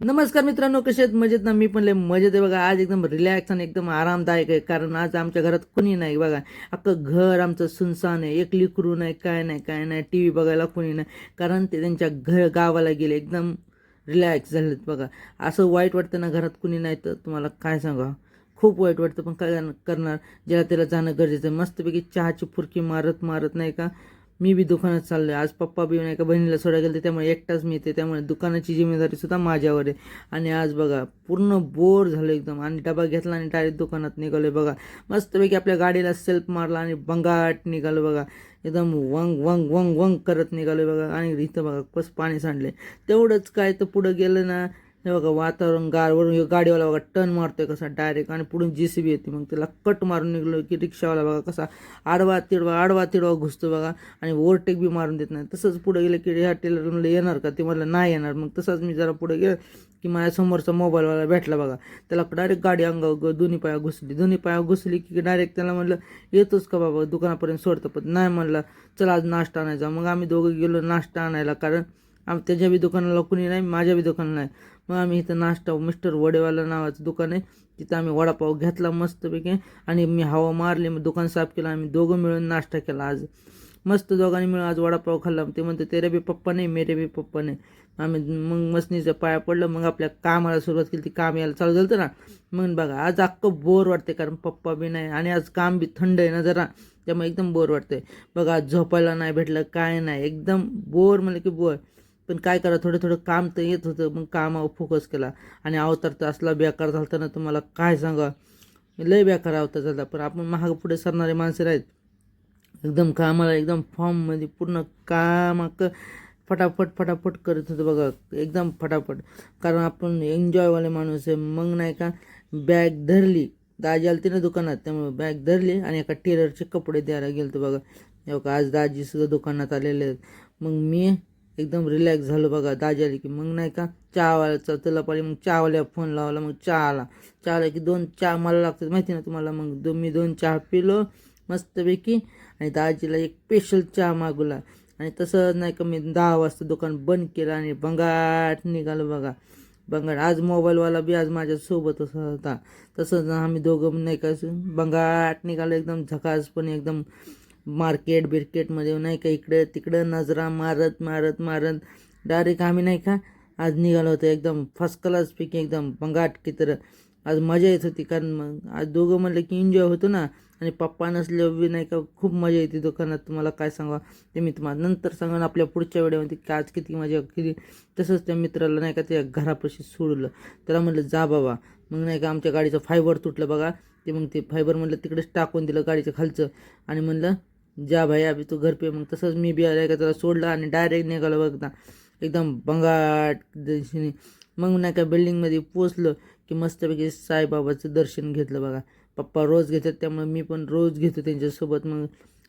नमस्कार मित्रांनो कसे आहेत? मजेत ना? मी पण लय मजेत आहे बघा. आज एकदम रिलॅक्स आणि एकदम आरामदायक आहे. कारण आज आमच्या घरात कुणी नाही बघा. अख्खं घर आमचं सुनसान आहे. एक लिकरू नाही काय नाही काय नाही. टी व्ही बघायला कुणी नाही. कारण ते त्यांच्या घर गावाला गेले. एकदम रिलॅक्स झालेत बघा. असं वाईट वाटतं ना घरात कुणी नाही तर? तुम्हाला काय सांगा खूप वाईट वाटतं. पण काय करणार? ज्याला त्याला जाणं गरजेचं आहे. मस्तपैकी चहाची फुरकी मारत मारत नाही का? मी बी दुकानात चाललो आहे आज पप्पा बी नाही का बहिणीला सोडायला गेले त्यामुळे एकटाच मी येते. त्यामुळे दुकानाची जिम्मेदारी सुद्धा माझ्यावर आहे. आणि आज बघा पूर्ण बोर झालं एकदम. आणि डबा घेतला आणि डायरेक्ट दुकानात निघालो बघा. मस्तपैकी आपल्या गाडीला सेल्फ मारला आणि बंगाट निघालो बघा. एकदम वंग वंग वंग वंग करत निघालो बघा. आणि इथं बघा कसं पाणी सांडले तेवढंच काय तर पुढं गेलं ना हे बघा वातावरण गारवरून गाडीवाला बघा टर्न मारतोय कसा डायरेक्ट आणि पुढून जी सी बी येते मग त्याला कट मारून निघलो की रिक्षावाला बघा कसा आडवा तिडवा आडवा तिडवा घुसतो बघा आणि ओव्हरटेक बी मारून देत नाही. तसंच पुढे गेलं की ह्या टेलर येणार का? ते म्हटलं नाही येणार. मग तसंच मी जरा पुढे गेलं की माझ्या समोरचा मोबाईलवाला भेटला बघा. त्याला डायरेक्ट गाडी अंगावर दोन्ही पाया घुसली. दोन्ही पाया घुसली की डायरेक्ट त्याला म्हणलं येतोच का बाबा दुकानापर्यंत सोडतं पण? नाही म्हणलं चला आज नाश्ता आणायचा. मग आम्ही दोघं गेलो नाश्ता आणायला कारण आम त्याच्या बी दुकानाला कुणी नाही माझ्या बी दुकानाला नाही. मग आम्ही इथं नाश्ता मिस्टर वडेवाला नावाचं दुकान आहे. तिथं आम्ही वडापाव घेतला मस्तपैकी आणि मी हवा मारली. मग दुकान साफ केलं. आम्ही दोघं मिळून नाश्ता केला आज. मस्त दोघांनी मिळून आज वडापाव खाल्ला. ते म्हणते तेरे बी पप्पा नाही मेरे बी पप्पा नाही. आम्ही मग मसनीचं पाया पडलं. मग आपल्या कामाला सुरुवात केली. ती काम यायला चालू झालं ना. मग बघा आज अख्खं बोर वाटते कारण पप्पा बी नाही आणि आज काम बी थंड आहे ना जरा. त्यामुळे एकदम बोर वाटते बघा आज झोपायला नाही भेटलं काय नाही. एकदम बोर म्हणलं की बोर. पण काय करा थोडं थोडं काम तर येत होतं मग कामावर फोकस केला. आणि अवतार तर असला बेकार झाला ना तुम्हाला काय सांगा? लय बेकार अवतार झाला. पण आपण महाग पुढे सरणारे माणसं आहेत एकदम कामाला एकदम फॉर्ममध्ये पूर्ण कामाक फटाफट फटाफट करत होतं बघा. एकदम फटाफट. कारण आपण एन्जॉयवाले माणूस आहे. मग नाही का बॅग धरली. दाजी आलती ना दुकानात त्यामुळे बॅग धरली आणि एका टेलरचे कपडे द्यायला गेलो बघा. हे बघा आज दाजी सुद्धा दुकानात आलेले आहेत. मग मी एकदम रिलॅक्स झालो बघा. दाजी आली की मग नाही का चहावाल्याचा तुला पाहिजे मग चहावाल्या फोन लावला मग चहा आला. चहा आला की दोन चहा मला लागतात माहिती ना तुम्हाला? मग दो मी दोन चहा पिलो मस्तपैकी. आणि दाजीला एक स्पेशल चहा मागवला. आणि तसं नाही का मी दहा वाजता दुकान बंद केलं आणि बंगाट निघालो बघा. बंगाट आज मोबाईलवाला बी आज माझ्यासोबतच होता. तसंच आम्ही दोघं नाही का बंगाट निघालो एकदम झकासपणे एकदम. मार्केट बिर्केटमध्ये नाही का इकडं तिकडं नजरा मारत मारत मारत. डायरेक्ट आम्ही नाही का आज निघालो होतो एकदम फर्स्ट क्लास पैकी एकदम बंगाट की तर. आज मजा येत होती कारण मग आज दोघं म्हणलं की एन्जॉय होतो ना. आणि पप्पा नसल्यावर बी नाही का खूप मजा येते दुकानात. तुम्हाला काय सांगा ते मी तुम्हाला नंतर सांगा आपल्या पुढच्या वेळेमध्ये की आज किती मजा केली. तसंच त्या मित्राला नाही का त्या घरापाशी सोडलं. त्याला म्हटलं जा बाबा. मग नाही का आमच्या गाडीचं फायबर तुटलं बघा. ते मग ते फायबर म्हणलं तिकडेच टाकून दिलं गाडीचं खालचं. आणि म्हणलं जा भाई अभि तू घर पे मग तसंच मी बी आलं का त्याला सोडलं आणि डायरेक्ट निघालो बघता एकदम बंगाट दिशेने. मग नाही का बिल्डिंगमध्ये पोचलं की मस्तपैकी साईबाबाचं दर्शन घेतलं बघा. पप्पा रोज घेतात त्यामुळे मी पण रोज घेतो त्यांच्यासोबत. मग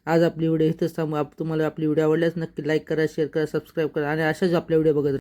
आज आपली व्हिडिओ इथंच थांबू. आप तुम्हाला आपली व्हिडिओ आवडल्यास नक्की लाईक करा शेअर करा सबस्क्राईब करा आणि अशाच आपल्या व्हिडिओ बघत